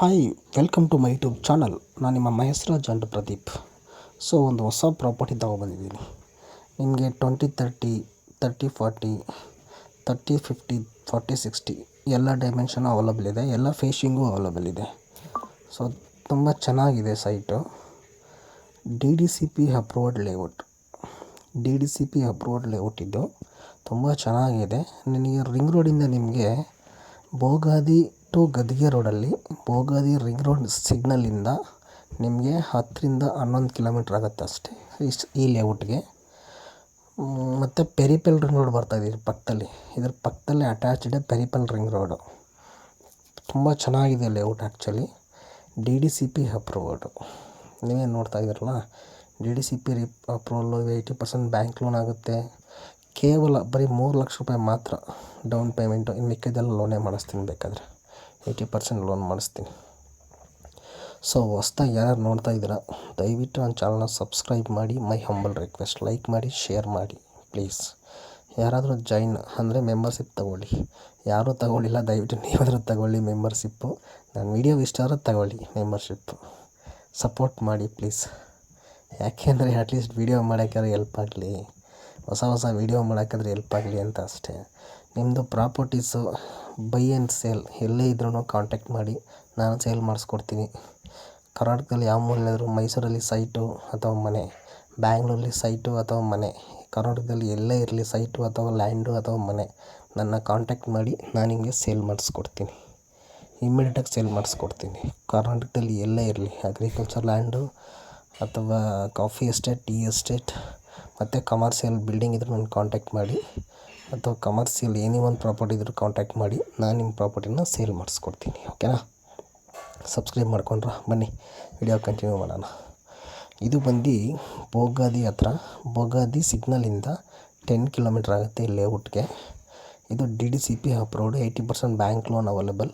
Hi welcome to my YouTube channel ನಾನು ನಿಮ್ಮ ಮಹೇಶ್ರಾಜ್ and Pradeep. So ಒಂದು ಹೊಸ ಪ್ರಾಪರ್ಟಿ ತಗೊಬಂದಿದ್ದೀನಿ. ನಿಮಗೆ twenty thirty thirty forty thirty fifty forty sixty ಎಲ್ಲ ಡೈಮೆನ್ಷನು ಅವೈಲಬಲ್ ಇದೆ. ಎಲ್ಲ ಫೇಶಿಂಗು ಅವೈಲಬಲ್ ಇದೆ. ಸೊ ತುಂಬ ಚೆನ್ನಾಗಿದೆ site D D C P approved layout D D C P approved layout ಇದು. ತುಂಬ ಚೆನ್ನಾಗಿದೆ. ನಿಮಗೆ ರಿಂಗ್ ರೋಡಿಂದ ನಿಮಗೆ ಬೋಗಾದಿ ಟು ಗದ್ಗೆ ರೋಡಲ್ಲಿ ಭೋಗಾದಿ ರಿಂಗ್ ರೋಡ್ ಸಿಗ್ನಲಿಂದ ನಿಮಗೆ ಹತ್ತರಿಂದ ಹನ್ನೊಂದು ಕಿಲೋಮೀಟ್ರ್ ಆಗುತ್ತೆ ಅಷ್ಟೇ ಇಷ್ಟು ಈ ಲೇಔಟ್ಗೆ. ಮತ್ತು ಪೆರಿಪೆಲ್ ರಿಂಗ್ ರೋಡ್ ಬರ್ತಾ ಇದೆ ಇದ್ರ ಪಕ್ಕದಲ್ಲಿ. ಇದ್ರ ಪಕ್ಕದಲ್ಲೇ ಅಟ್ಯಾಚ್ಡ್ ಪೆರಿಪೆಲ್ ರಿಂಗ್ ರೋಡು. ತುಂಬ ಚೆನ್ನಾಗಿದೆ layout actually D D C P approved ನೀವೇನು ನೋಡ್ತಾ ಇದ್ದೀರಲ್ಲ D D C P re approval eighty percent bank loan ಆಗುತ್ತೆ. ಕೇವಲ ಬರೀ ಮೂರು ಲಕ್ಷ ರೂಪಾಯಿ ಮಾತ್ರ ಡೌನ್ ಪೇಮೆಂಟು ಇನ್ನು ಮಿಕ್ಕಿದ್ದೆಲ್ಲ ಲೋನೇ ಮಾಡಿಸ್ತೀನಿ ಬೇಕಾದರೆ. ಏಯ್ಟಿ ಪರ್ಸೆಂಟ್ ಲೋನ್ ಮಾಡಿಸ್ತೀನಿ. ಸೊ ಹೊಸ್ದಾಗಿ ಯಾರು ನೋಡ್ತಾ ಇದ್ದೀರಾ, ದಯವಿಟ್ಟು ನನ್ನ ಚಾನಲ್ನ ಸಬ್ಸ್ಕ್ರೈಬ್ ಮಾಡಿ ಮೈ ಹಂಬಲ್ ರಿಕ್ವೆಸ್ಟ್ ಲೈಕ್ ಮಾಡಿ ಶೇರ್ ಮಾಡಿ ಪ್ಲೀಸ್ ಯಾರಾದರೂ ಜಾಯಿನ್ ಅಂದರೆ ಮೆಂಬರ್ಶಿಪ್ ತಗೊಳ್ಳಿ. ಯಾರೂ ತಗೊಳ್ಳಿಲ್ಲ, ದಯವಿಟ್ಟು ನೀವಾದರೂ ತಗೊಳ್ಳಿ ಮೆಂಬರ್ಶಿಪ್ಪು ನನ್ನ ವೀಡಿಯೋ ಇಷ್ಟ ಆದರೂ ತಗೊಳ್ಳಿ ಮೆಂಬರ್ಶಿಪ್ಪು ಸಪೋರ್ಟ್ ಮಾಡಿ ಪ್ಲೀಸ್ ಯಾಕೆಂದರೆ ಅಟ್ಲೀಸ್ಟ್ ವೀಡಿಯೋ ಮಾಡೋಕ್ಕಾದ್ರೆ ಎಲ್ಪ್ ಆಗಲಿ. ಹೊಸ ಹೊಸ ವೀಡಿಯೋ ಮಾಡೋಕ್ಕಾದ್ರೆ ಎಲ್ಪ್ ಆಗಲಿ ಅಂತ ಅಷ್ಟೇ. ನಿಮ್ಮದು ಪ್ರಾಪರ್ಟೀಸು ಬೈ ಆ್ಯಂಡ್ ಸೇಲ್ ಎಲ್ಲೇ ಇದ್ರೂ ಕಾಂಟ್ಯಾಕ್ಟ್ ಮಾಡಿ ನಾನು ಸೇಲ್ ಮಾಡಿಸ್ಕೊಡ್ತೀನಿ. ಕರ್ನಾಟಕದಲ್ಲಿ ಯಾವ ಮೂಲೆಯಾದರೂ ಮೈಸೂರಲ್ಲಿ ಸೈಟು ಅಥವಾ ಮನೆ, ಬ್ಯಾಂಗ್ಳೂರಲ್ಲಿ ಸೈಟು ಅಥವಾ ಮನೆ, ಕರ್ನಾಟಕದಲ್ಲಿ ಎಲ್ಲೇ ಇರಲಿ ಸೈಟು ಅಥವಾ ಲ್ಯಾಂಡು ಅಥವಾ ಮನೆ, ನನ್ನ ಕಾಂಟ್ಯಾಕ್ಟ್ ಮಾಡಿ ನಾನು ನಿಮಗೆ ಸೇಲ್ ಮಾಡಿಸ್ಕೊಡ್ತೀನಿ. ಇಮ್ಮಿಡಿಯೇಟಾಗಿ ಸೇಲ್ ಮಾಡಿಸ್ಕೊಡ್ತೀನಿ. ಕರ್ನಾಟಕದಲ್ಲಿ ಎಲ್ಲೇ ಇರಲಿ ಅಗ್ರಿಕಲ್ಚರ್ ಲ್ಯಾಂಡು ಅಥವಾ ಕಾಫಿ ಎಸ್ಟೇಟ್ ಟೀ ಎಸ್ಟೇಟ್ ಮತ್ತು ಕಮರ್ಷಿಯಲ್ ಬಿಲ್ಡಿಂಗ್ ಇದ್ದರೆ ನನ್ನ ಕಾಂಟ್ಯಾಕ್ಟ್ ಮಾಡಿ. ಅಥವಾ ಕಮರ್ಷಿಯಲ್ ಏನೇ ಒಂದು ಪ್ರಾಪರ್ಟಿ ಇದ್ದರೂ ಕಾಂಟ್ಯಾಕ್ಟ್ ಮಾಡಿ, ನಾನು ನಿಮ್ಮ ಪ್ರಾಪರ್ಟಿನ ಸೇಲ್ ಮಾಡಿಸ್ಕೊಡ್ತೀನಿ ಓಕೆನಾ ಸಬ್ಸ್ಕ್ರೈಬ್ ಮಾಡ್ಕೊಂಡ್ರಾ, ಬನ್ನಿ ವಿಡಿಯೋ ಕಂಟಿನ್ಯೂ ಮಾಡೋಣ. ಇದು ಬಂದು ಬೋಗಾದಿ ಹತ್ರ, ಬೋಗಾದಿ ಸಿಗ್ನಲಿಂದ ಟೆನ್ ಕಿಲೋಮೀಟ್ರ್ ಆಗುತ್ತೆ ಈ ಲೇಔಟ್ಗೆ ಇದು D D C P approved eighty percent bank loan available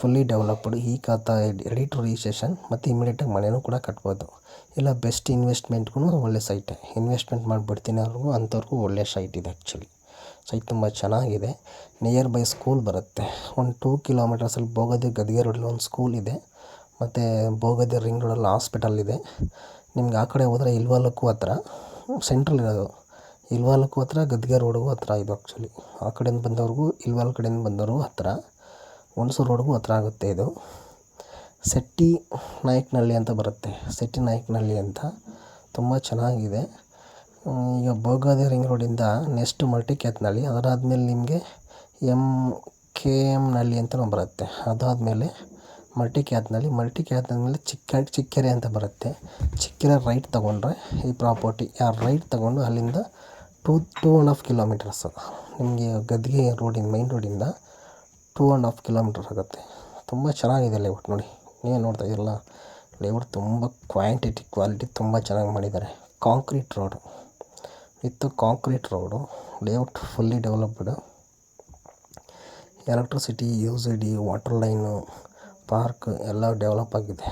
fully developed e khata ready to registration ಮತ್ತು ಇಮಿಡಿಯೇಟಾಗಿ ಮನೆಯೂ ಕೂಡ ಕಟ್ಬೋದು. ಇಲ್ಲ ಬೆಸ್ಟ್ ಇನ್ವೆಸ್ಟ್ಮೆಂಟ್ಗೂ ಒಳ್ಳೆ ಸೈಟ್ ಇನ್ವೆಸ್ಟ್ಮೆಂಟ್ ಮಾಡಿಬಿಡ್ತೀನಿ ಅವ್ರಿಗೂ, ಅಂಥವ್ರಿಗೂ ಒಳ್ಳೆ ಸೈಟ್ ಇದೆ ಆ್ಯಕ್ಚುಲಿ ಸೈಟ್ ತುಂಬ ಚೆನ್ನಾಗಿದೆ. ನಿಯರ್ ಬೈ ಸ್ಕೂಲ್ ಬರುತ್ತೆ. ಒಂದು ಟೂ ಕಿಲೋಮೀಟರ್ಸಲ್ಲಿ ಬೋಗದಿ ಗದ್ಗೆ ರೋಡಲ್ಲಿ ಒಂದು ಸ್ಕೂಲ್ ಇದೆ. ಮತ್ತು ಬೋಗದಿ ರಿಂಗ್ ರೋಡಲ್ಲಿ ಹಾಸ್ಪಿಟಲ್ ಇದೆ. ನಿಮ್ಗೆ ಆ ಕಡೆ ಹೋದರೆ ಇಲ್ವಾಲಕ್ಕೂ ಹತ್ರ ಸೆಂಟ್ರಲ್ ಇರೋದು. ಇಲ್ವಾಲಕ್ಕೂ ಹತ್ರ, ಗದ್ಗೆ ರೋಡ್ಗೂ ಹತ್ರ ಇದು ಆ್ಯಕ್ಚುಲಿ ಆ ಕಡೆಯಿಂದ ಬಂದವ್ರಿಗೂ ಇಲ್ವಾಲ್ ಕಡೆಯಿಂದ ಬಂದವ್ರಿಗೂ ಹತ್ರ. ಹುಣಸೂರು ರೋಡ್ಗೂ ಹತ್ರ ಆಗುತ್ತೆ ಇದು. ಸೆಟ್ಟಿ ನಾಯಕನಹಳ್ಳಿ ಅಂತ ಬರುತ್ತೆ. ಸೆಟ್ಟಿ ನಾಯಕನಹಳ್ಳಿ ಅಂತ. ತುಂಬ ಚೆನ್ನಾಗಿದೆ. ಈಗ ಬೋಗಾದಿ ರಿಂಗ್ ರೋಡಿಂದ ನೆಕ್ಸ್ಟ್ ಮಲ್ಟಿ ಮಲ್ಟಿಕ್ಯಾತ್ನಳ್ಳಿ ಅದಾದಮೇಲೆ ನಿಮಗೆ ಎಂ, ಕೆ ಎಂ ನಳ್ಳಿ ಅಂತ ಅಂತಲೂ ಬರುತ್ತೆ. ಅದಾದಮೇಲೆ ಮಲ್ಟಿಕ್ಯಾತ್ನಳ್ಳಿ ಆದಮೇಲೆ ಚಿಕ್ಕ, ಚಿಕ್ಕೆರೆ ಅಂತ ಬರುತ್ತೆ. ಚಿಕ್ಕೆರೆ ರೈಟ್ ತೊಗೊಂಡ್ರೆ ಈ ಪ್ರಾಪರ್ಟಿ ಆ ರೈಟ್ ತೊಗೊಂಡು ಅಲ್ಲಿಂದ two two and half kilometres ನಿಮಗೆ ಗದ್ಗೆ ರೋಡಿಂದ ಮೈನ್ ರೋಡಿಂದ ಟೂ ಆ್ಯಂಡ್ ಹಾಫ್ ಕಿಲೋಮೀಟರ್ ಆಗುತ್ತೆ. ತುಂಬ ಚೆನ್ನಾಗಿದೆ ಲೇಔಟ್ ನೋಡಿ. ನೀವೇ ನೋಡ್ತಾ ಇದ್ದೀರಲ್ಲ ಲೇಔಟ್ ತುಂಬ ಕ್ವಾಂಟಿಟಿ ಕ್ವಾಲಿಟಿ ತುಂಬ ಚೆನ್ನಾಗಿ ಮಾಡಿದ್ದಾರೆ. Concrete road with concrete road layout fully developed electricity U C D water line park ಎಲ್ಲ ಡೆವಲಪ್ ಆಗಿದೆ.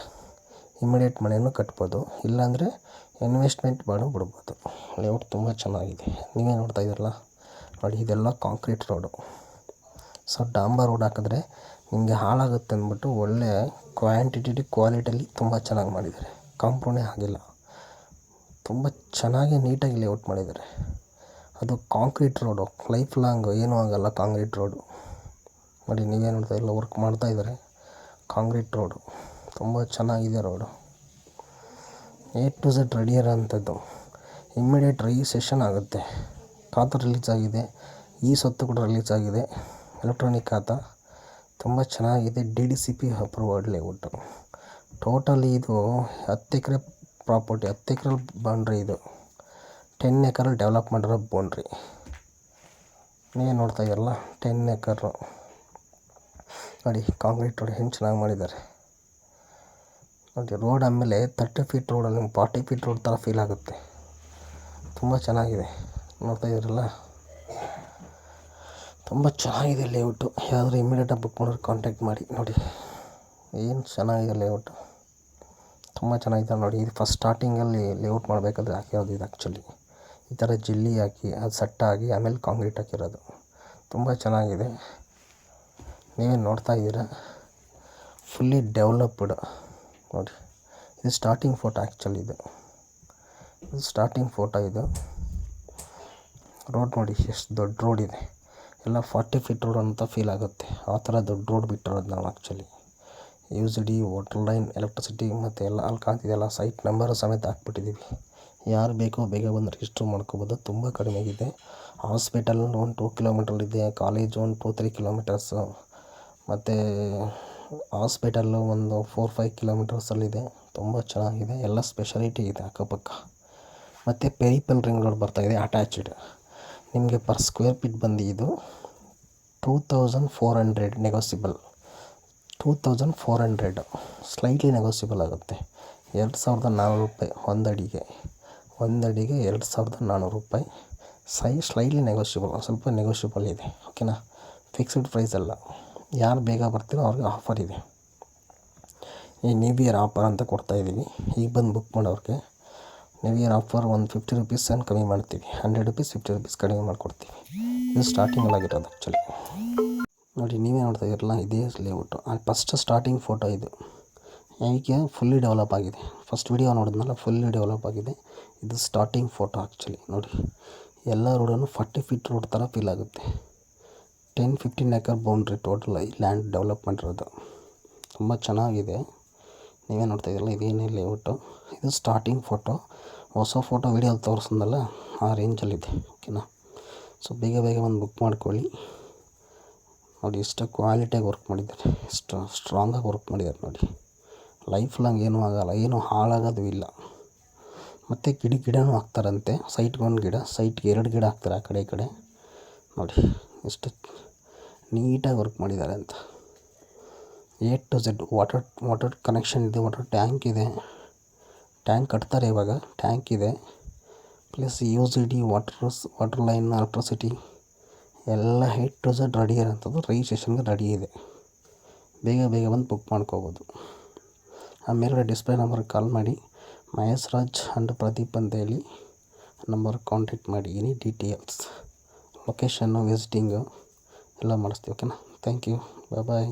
ಇಮಿಡಿಯೇಟ್ ಮನೆಯನ್ನು ಕಟ್ಬೋದು. ಇಲ್ಲಾಂದರೆ ಇನ್ವೆಸ್ಟ್ಮೆಂಟ್ ಮಾಡಿ ಬಿಡ್ಬೋದು. ಲೇಔಟ್ ತುಂಬ ಚೆನ್ನಾಗಿದೆ. ನೀವೇ ನೋಡ್ತಾ ಇದ್ದೀರಲ್ಲ, ನೋಡಿ ಇದೆಲ್ಲ ಕಾಂಕ್ರೀಟ್ ರೋಡು. ಸೊ ಡಾಂಬರ್ ರೋಡ್ ಹಾಕಿದ್ರೆ ನಿಮಗೆ ಹಾಳಾಗುತ್ತೆ ಅಂದ್ಬಿಟ್ಟು ಒಳ್ಳೆ ಕ್ವಾಂಟಿಟಿ ಕ್ವಾಲಿಟಿಯಲ್ಲಿ ತುಂಬ ಚೆನ್ನಾಗಿ ಮಾಡಿದ್ದಾರೆ. ಕಾಂಪೌಂಡೇ ಆಗಿಲ್ಲ. ತುಂಬ ಚೆನ್ನಾಗಿ ನೀಟಾಗಿ ಲೇಔಟ್ ಮಾಡಿದ್ದಾರೆ. ಅದು ಕಾಂಕ್ರೀಟ್ ರೋಡು, ಲೈಫ್ ಲಾಂಗ್ ಏನೂ ಆಗೋಲ್ಲ ಕಾಂಕ್ರೀಟ್ ರೋಡು. ನೋಡಿ, ನೀವೇ ನೋಡ್ತಾ ಇಲ್ಲ ವರ್ಕ್ ಮಾಡ್ತಾ ಇದ್ದಾರೆ. ಕಾಂಕ್ರೀಟ್ ರೋಡು, ತುಂಬ ಚೆನ್ನಾಗಿದೆ road. A to Z ready ಇರೋಂಥದ್ದು. Immediate session ಆಗುತ್ತೆ. ಖಾತಾ ರಿಲೀಸ್ ಆಗಿದೆ. ಈ ಸೊತ್ತು ಕೂಡ ರಿಲೀಸ್ ಆಗಿದೆ. ಎಲೆಕ್ಟ್ರಾನಿಕ್ ಖಾತ ತುಂಬ ಚೆನ್ನಾಗಿದೆ. D D C P approved layout totally ಇದು ಹತ್ತು ಎಕರೆ ಪ್ರಾಪರ್ಟಿ ಹತ್ತು ಎಕರೆ ಬೌಂಡ್ರಿ ಇದು. ಟೆನ್ ಎಕರಲ್ಲಿ ಡೆವಲಪ್ ಮಾಡಿರೋ ಬೌಂಡ್ರಿ ನೀವೇ ನೋಡ್ತಾ ಇದ್ದೀರಲ್ಲ ಟೆನ್ ಎಕರು. ನೋಡಿ ಕಾಂಕ್ರೀಟ್ ರೋಡ್ ಹೆಂಗೆ ಚೆನ್ನಾಗಿ ಮಾಡಿದ್ದಾರೆ. ನೋಡಿ ರೋಡ್ ಆಮೇಲೆ ತರ್ಟಿ ಫೀಟ್ ರೋಡಲ್ಲಿ ನಿಮ್ಗೆ ಫಾರ್ಟಿ ಫೀಟ್ ರೋಡ್ ಥರ ಫೀಲ್ ಆಗುತ್ತೆ. ತುಂಬ ಚೆನ್ನಾಗಿದೆ. ನೋಡ್ತಾ ಇದ್ದೀರಲ್ಲ ತುಂಬ ಚೆನ್ನಾಗಿದೆ ಲೇಔಟು ಯಾವುದಾದ್ರೂ ಇಮಿಡಿಯೇಟಾಗಿ ಬುಕ್ ಮಾಡೋರು ಕಾಂಟ್ಯಾಕ್ಟ್ ಮಾಡಿ. ನೋಡಿ, ಏನು ಚೆನ್ನಾಗಿದೆ ಲೇಔಟು ತುಂಬ ಚೆನ್ನಾಗಿದೆ ನೋಡಿ. ಇದು ಫಸ್ಟ್ ಸ್ಟಾರ್ಟಿಂಗಲ್ಲಿ ಲೇಔಟ್ ಮಾಡಬೇಕಾದ್ರೆ ಹಾಕಿರೋದು ಇದು ಆ್ಯಕ್ಚುಲಿ ಈ ಥರ ಜಲ್ಲಿ ಹಾಕಿ, ಅದು ಸಟ್ಟಾಗಿ ಆಮೇಲೆ ಕಾಂಕ್ರೀಟ್ ಹಾಕಿರೋದು. ತುಂಬ ಚೆನ್ನಾಗಿದೆ. ನೀವೇನು ನೋಡ್ತಾ ಇದ್ದೀರಾ? ಫುಲ್ಲಿ ಡೆವಲಪ್ಡ್ ನೋಡಿ. ಇದು ಸ್ಟಾರ್ಟಿಂಗ್ ಫೋಟೋ ಆ್ಯಕ್ಚುಲಿ ಇದು. ಇದು ಸ್ಟಾರ್ಟಿಂಗ್ ಫೋಟೋ ಇದು. ರೋಡ್ ನೋಡಿ, ಎಷ್ಟು ದೊಡ್ಡ ರೋಡ್ ಇದೆ. ಎಲ್ಲ ಫಾರ್ಟಿ ಫೀಟ್ ರೋಡ್ ಅಂತ ಫೀಲ್ ಆಗುತ್ತೆ. ಆ ಥರ ದೊಡ್ಡ ರೋಡ್ ಬಿಟ್ಟಿರೋದು ನಾವು actually U C D water line, electricity ಮತ್ತು ಎಲ್ಲ ಅಲ್ಲಿ ಕಾಣ್ತಿದೆಯಲ್ಲ ಸೈಟ್ ನಂಬರ್ ಸಮೇತ ಹಾಕ್ಬಿಟ್ಟಿದ್ದೀವಿ ಯಾರು ಬೇಕೋ ಬೇಗ ಬಂದು ರಿಜಿಸ್ಟರ್ ಮಾಡ್ಕೋಬೋದು, ತುಂಬ ಕಡಿಮೆ ಆಗಿದೆ. ಹಾಸ್ಪಿಟಲ್ ಒಂದು ಟೂ ಕಿಲೋಮೀಟರ್ ಇದೆ, ಕಾಲೇಜ್ ಒಂದು ಟೂ ತ್ರೀ ಕಿಲೋಮೀಟರ್ಸು. ಮತ್ತು ಹಾಸ್ಪಿಟಲ್ಲು ಒಂದು ಫೋರ್ ಫೈವ್ ಕಿಲೋಮೀಟರ್ಸಲ್ಲಿದೆ ತುಂಬ ಚೆನ್ನಾಗಿದೆ, ಎಲ್ಲ ಸ್ಪೆಷಾಲಿಟಿ ಇದೆ ಅಕ್ಕಪಕ್ಕ. ಮತ್ತು ಪೆರಿಪಲ್ ರಿಂಗ್ ರೋಡ್ ಬರ್ತಾಯಿದೆ ಅಟ್ಯಾಚ್ಡ್. ನಿಮಗೆ ಪರ್ ಸ್ಕ್ವೇರ್ ಫೀಟ್ ಬಂದು ಇದು two thousand four hundred negotiable. Two thousand four hundred slightly negotiable ಆಗುತ್ತೆ. ಎರಡು ಸಾವಿರದ ನಾನ್ನೂರು ರೂಪಾಯಿ ಒಂದು ಅಡಿಗೆ ಒಂದು ಅಡಿಗೆ ಎರಡು ಸಾವಿರದ ನಾನ್ನೂರು ರೂಪಾಯಿ. ಸೈ ಸ್ಲೈಟ್ಲಿ ನೆಗೋಷಿಯಬಲ್ ಸ್ವಲ್ಪ ನೆಗೋಷಿಯಬಲ್ ಇದೆ. ಓಕೆನಾ ಫಿಕ್ಸ್ಡ್ ಪ್ರೈಸ್ ಅಲ್ಲ. ಯಾರು ಬೇಗ ಬರ್ತೀರೋ ಅವ್ರಿಗೆ ಆಫರ್ ಇದೆ. ಈ ನ್ಯೂ ಇಯರ್ ಆಫರ್ ಅಂತ ಕೊಡ್ತಾಯಿದ್ದೀವಿ ಈಗ ಬಂದು ಬುಕ್ ಮಾಡೋರಿಗೆ. ನ್ಯೂ ಇಯರ್ ಆಫರ್ ಒಂದು ಫಿಫ್ಟಿ ರುಪೀಸ್ ಏನು ಕಮ್ಮಿ ಮಾಡ್ತೀವಿ. ಹಂಡ್ರೆಡ್ ರುಪೀಸ್ ಫಿಫ್ಟಿ ರುಪೀಸ್ ಕಡಿಮೆ ಮಾಡಿಕೊಡ್ತೀವಿ. ಇದು ಸ್ಟಾರ್ಟಿಂಗಲ್ಲಾಗಿರೋದು ಆ್ಯಕ್ಚುಲಿ ನೋಡಿ, ನೀವೇ ನೋಡ್ತಾ ಇದ್ದೀರಲ್ಲ, ಇದೇ ಲೇಔಟು ಫಸ್ಟ್ ಸ್ಟಾರ್ಟಿಂಗ್ ಫೋಟೋ ಇದು. ಏಕೆ ಫುಲ್ಲಿ ಡೆವಲಪ್ ಆಗಿದೆ. ಫಸ್ಟ್ ವಿಡಿಯೋ ನೋಡಿದ್ನಲ್ಲ ಫುಲ್ಲಿ ಡೆವಲಪ್ ಆಗಿದೆ. ಇದು ಸ್ಟಾರ್ಟಿಂಗ್ ಫೋಟೋ ಆ್ಯಕ್ಚುಲಿ ನೋಡಿ. ಎಲ್ಲ ರೋಡನ್ನು ಫಾರ್ಟಿ ಫೀಟ್ ರೋಡ್ ಥರ ಫೀಲ್ ಆಗುತ್ತೆ. Ten fifteen acre boundary total ಈ ಲ್ಯಾಂಡ್ ಡೆವಲಪ್ಮೆಂಟ್ ಇರೋದು. ತುಂಬ ಚೆನ್ನಾಗಿದೆ. ನೀವೇ ನೋಡ್ತಾ ಇದ್ದೀರಲ್ಲ, ಇದೇನೇ ಲೇಔಟು ಇದು ಸ್ಟಾರ್ಟಿಂಗ್ ಫೋಟೋ ಹೊಸ ಫೋಟೋ ವೀಡಿಯೋ ತೋರಿಸಿದ್ನಲ್ಲ ಆ ರೇಂಜಲ್ಲಿದೆ ಓಕೆನಾ ಸೊ ಬೇಗ ಬೇಗ ಒಂದು ಬುಕ್ ಮಾಡ್ಕೊಳ್ಳಿ. ನೋಡಿ ಎಷ್ಟು ಕ್ವಾಲಿಟಿಯಾಗಿ ವರ್ಕ್ ಮಾಡಿದ್ದಾರೆ. ಎಷ್ಟು ಸ್ಟ್ರಾಂಗಾಗಿ ವರ್ಕ್ ಮಾಡಿದ್ದಾರೆ ನೋಡಿ. ಲೈಫ್ ಲಾಂಗ್ ಏನೂ ಆಗೋಲ್ಲ, ಏನೂ ಹಾಳಾಗೋದು ಇಲ್ಲ. ಮತ್ತು ಗಿಡ ಗಿಡನೂ ಹಾಕ್ತಾರಂತೆ. ಸೈಟ್ಗೊಂದು ಗಿಡ ಸೈಟ್ಗೆ ಎರಡು ಗಿಡ ಹಾಕ್ತಾರೆ ಆ ಕಡೆ ಈ ಕಡೆ. ನೋಡಿ ಎಷ್ಟು ನೀಟಾಗಿ ವರ್ಕ್ ಮಾಡಿದ್ದಾರೆ ಅಂತ. A to Z water water connection ಇದೆ ವಾಟರ್ ಟ್ಯಾಂಕ್ ಇದೆ. ಟ್ಯಾಂಕ್ ಕಟ್ತಾರೆ ಇವಾಗ ಟ್ಯಾಂಕ್ ಇದೆ. Plus U C D waters water line electricity ಎಲ್ಲ ಹೈಟ್ ಟು ಝಡ್ ರೆಡಿ ಇರೋಂಥದ್ದು ರಿಜಿಸ್ಟ್ರೇಷನ್ಗೆ ರೆಡಿ ಇದೆ. ಬೇಗ ಬೇಗ ಬಂದು ಬುಕ್ ಮಾಡ್ಕೋಬೋದು. ಆ ಮೇಲ್ಗಡೆ ಡಿಸ್ಪ್ಲೇ ನಂಬರ್ಗೆ ಕಾಲ್ ಮಾಡಿ ಮಹೇಶ್ ರಾಜ್ ಆ್ಯಂಡ್ ಪ್ರದೀಪ್ ಅಂತೇಳಿ ನಂಬರ್ಗೆ ಕಾಂಟ್ಯಾಕ್ಟ್ ಮಾಡಿ ಎನಿ ಡೀಟೇಲ್ಸ್ ಲೊಕೇಶನ್ನು ವಿಸಿಟಿಂಗು ಎಲ್ಲ ಮಾಡಿಸ್ತೀವಿ ಓಕೆನಾ ಥ್ಯಾಂಕ್ ಯು ಬಾಯ್ ಬಾಯ್